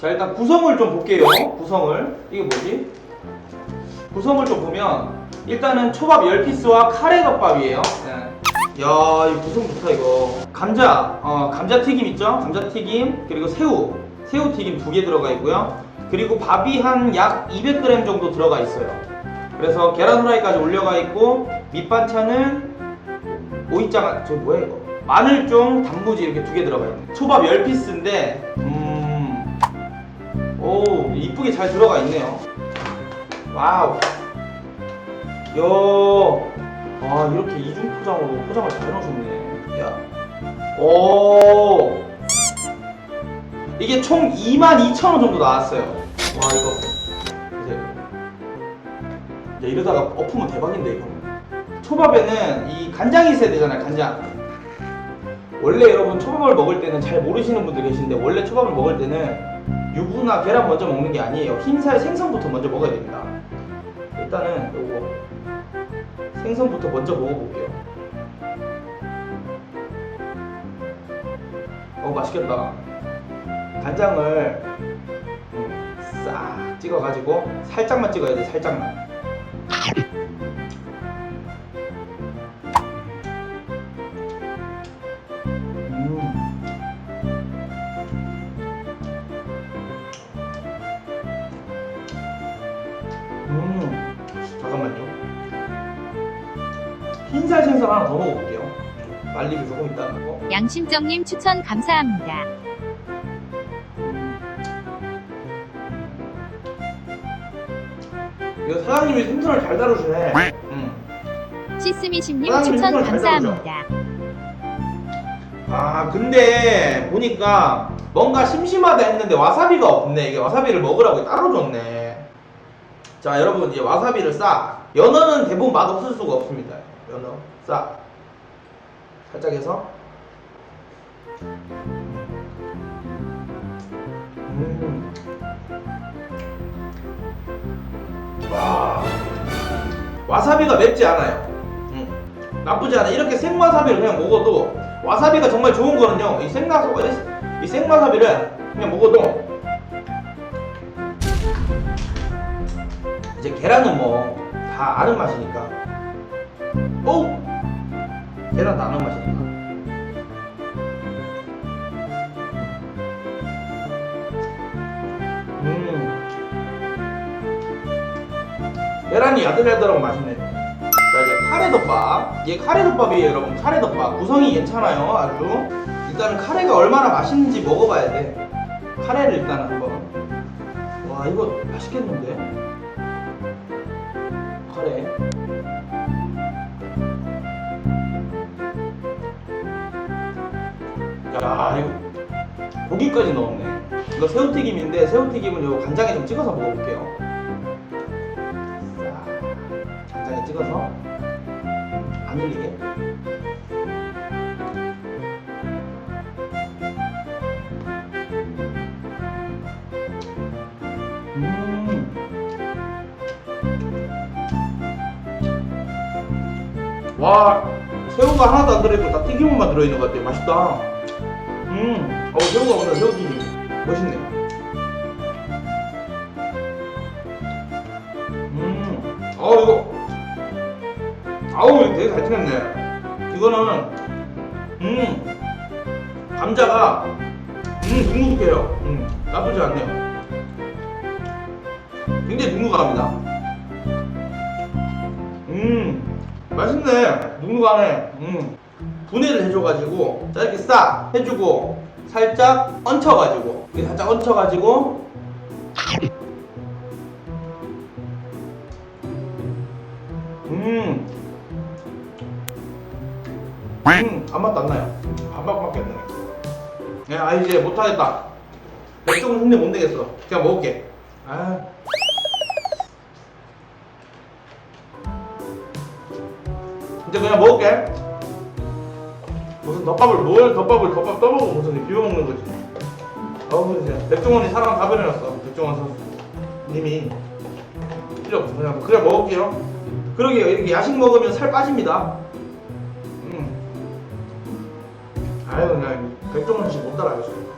자 일단 구성을 좀 볼게요. 구성을 이게 뭐지? 구성을 좀 보면 일단은 초밥 10피스와 카레 덮밥이에요. 네. 야, 이 구성 좋다 이거. 감자, 어, 감자 튀김 있죠? 감자 튀김 그리고 새우, 새우 튀김 두 개 들어가 있고요. 그리고 밥이 한 약 200g 정도 들어가 있어요. 그래서 계란 후라이까지 올려가 있고 밑반찬은 오이장, 저 뭐야 이거? 마늘종, 단무지 이렇게 두 개 들어가 있네. 초밥 10피스인데, 음, 오 이쁘게 잘 들어가 있네요. 와우. 요. 아 이렇게 이중 포장으로 포장을 잘 해놓으셨네. 야. 오. 이게 총 22,000원 정도 나왔어요. 와 이거. 보세요. 야 이러다가 엎으면 대박인데 이거. 초밥에는 이 간장이 있어야 되잖아요. 간장. 원래 여러분 초밥을 먹을 때는 잘 모르시는 분들 계신데 원래 초밥을 먹을 때는 유부나 계란 먼저 먹는 게 아니에요. 흰살 생선부터 먼저 먹어야 됩니다. 일단은 요거 생선부터 먼저 먹어볼게요. 어 맛있겠다. 간장을 음, 싹 찍어가지고 살짝만 찍어야 돼. 살짝만. 음, 잠깐만요. 흰살 생선 하나 더 먹어볼게요. 말리기 조금 이따 하고. 양심정님 추천 감사합니다. 이거 사장님이 생선을 잘 다루시네. 음. 시스미심님 사장님 추천 생선 잘 감사합니다. 아 근데 보니까 뭔가 심심하다 했는데 와사비가 없네. 이게 와사비를 먹으라고 따로 줬네. 자 여러분 이제 와사비를 싹. 연어는 대부분 맛 없을 수가 없습니다. 연어 싹. 살짝 해서. 음. 와. 와사비가 맵지 않아요. 음. 나쁘지 않아. 이렇게 생와사비를 그냥 먹어도 와사비가 정말 좋은 거는요. 이 생와사비를 그냥 먹어도 이제 계란은 뭐 다 아는 맛이니까. 오, 계란 다 아는 맛이니까. 음. 계란이 야들야들하고 맛있네. 자 이제 카레덮밥 이게 카레덮밥이에요 여러분 카레덮밥 구성이 괜찮아요 아주 일단은 카레가 얼마나 맛있는지 먹어봐야 돼 카레를 일단 한번 와 이거 맛있겠는데 야 이거 고기까지 넣었네 이거 새우튀김인데 새우튀김은 요 간장에 좀 찍어서 먹어볼게요 자, 간장에 찍어서 안 흘리게. 음. 와, 새우가 하나도 안 들어있고 다 튀김만 들어있는 것 같아요. 맛있다. 음, 어, 새우가 오늘 새우튀김. 멋있네. 음, 어, 이거. 아우 되게 잘 튀겼네 이거는 음 감자가 음 눅눅해요 음 나쁘지 않네요 굉장히 눅눅합니다 맛있네 눅눅하네 음 분해를 해줘가지고 자 이렇게 싹 해주고 살짝 얹혀가지고 이렇게 살짝 얹혀가지고 음 음, 아무 맛도 안 나요. 반박밖에 안 나요. 네, 아 이제 못하겠다. 백종은 힘내 못 내겠어. 그냥 먹을게. 아. 그냥 먹을게. 무슨 덮밥을 뭘 덮밥을 덮밥 떠먹고 무슨 비벼 먹는 거지. 어우 이제 백종원이 사람 다 버려놨어. 백종원 선수 님이 필요 없어. 그냥 그냥 먹을게요. 그러게요. 이렇게 야식 먹으면 살 빠집니다. 음. 아유, 나 백종원 씨 못 따라가겠어.